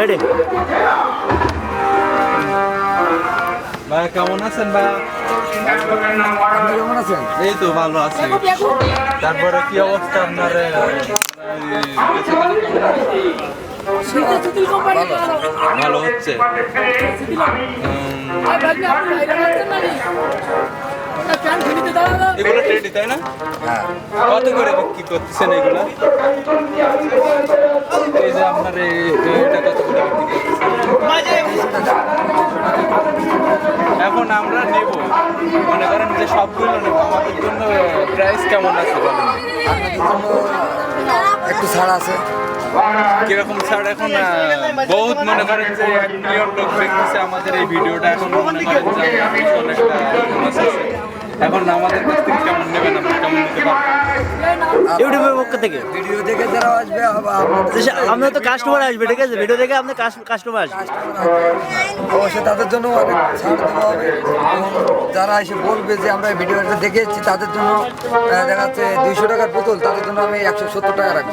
Ready ভাই কেমন আছেন ভাই? কেমন আছেন? এই তো ভালো আছি। তারপরে কি অবস্থা আপনার? ভালো হচ্ছে। এগুলো টেডি তাই না? হ্যাঁ। কত করে বিক্রি করতেছেন এগুলো? এই যে আপনার এখন আমরা নেব। মনে করেন যে সবগুলো নেব। আমাদের জন্য প্রাইস কেমন আছে বলেন? একটু ছাড় আছে। কীরকম ছাড় এখন বহুত মনে করেন যে এক মিলিয়ন লোক দেখতেছে আমাদের এই ভিডিওটা। এখন মনে করেন যে অনেকটা আছে। এখন আমাদের কাছ থেকে কেমন নেবেন আপনি কেমন নিতে পারবেন? ইউটিউবের পক্ষ থেকে। ভিডিও দেখে যারা আসবে আবার আপনার তো কাস্টমার আসবে ঠিক আছে? ভিডিও দেখে আপনার কাস্টমার আসবে। অবশ্যই তাদের জন্য অনেক ছাড় দেওয়া হবে। যারা এসে বলবে যে আমরা ভিডিওটা দেখে এসেছি তাদের জন্য দেখা যাচ্ছে দুইশো টাকার বোতল তাদের জন্য আমি একশো সত্তর টাকা রাখব।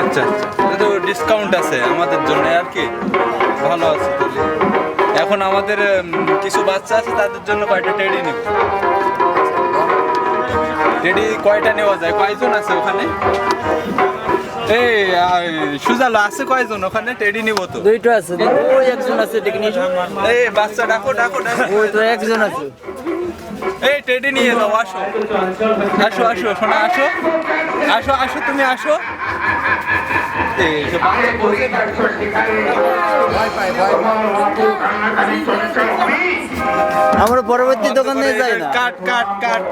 আচ্ছা আচ্ছা। তো ডিসকাউন্ট আছে আমাদের জন্য আর কি? ভালো আছে এখন আমাদের কিছু বাচ্চা আছে তাদের জন্য কয়টা টেডি নেব? টেডি কয়টা নেওয়া যায়? কয়জন আছে ওখানে? এই সুজালো আছে কয়জন ওখানে? টেডি নিব তো। দুইটা আছে ওই একজন আছে টেকনিশিয়ান এই বাচ্চা ডাকো ডাকো ডাকো। ওই তো একজন আছে। এই টেডি নিয়ে যাও আসো। আসো আসো শোনা আসো। আসো আসো তুমি আসো। আমরা পরবর্তী দোকানে যাই না। কাট কাট কাট।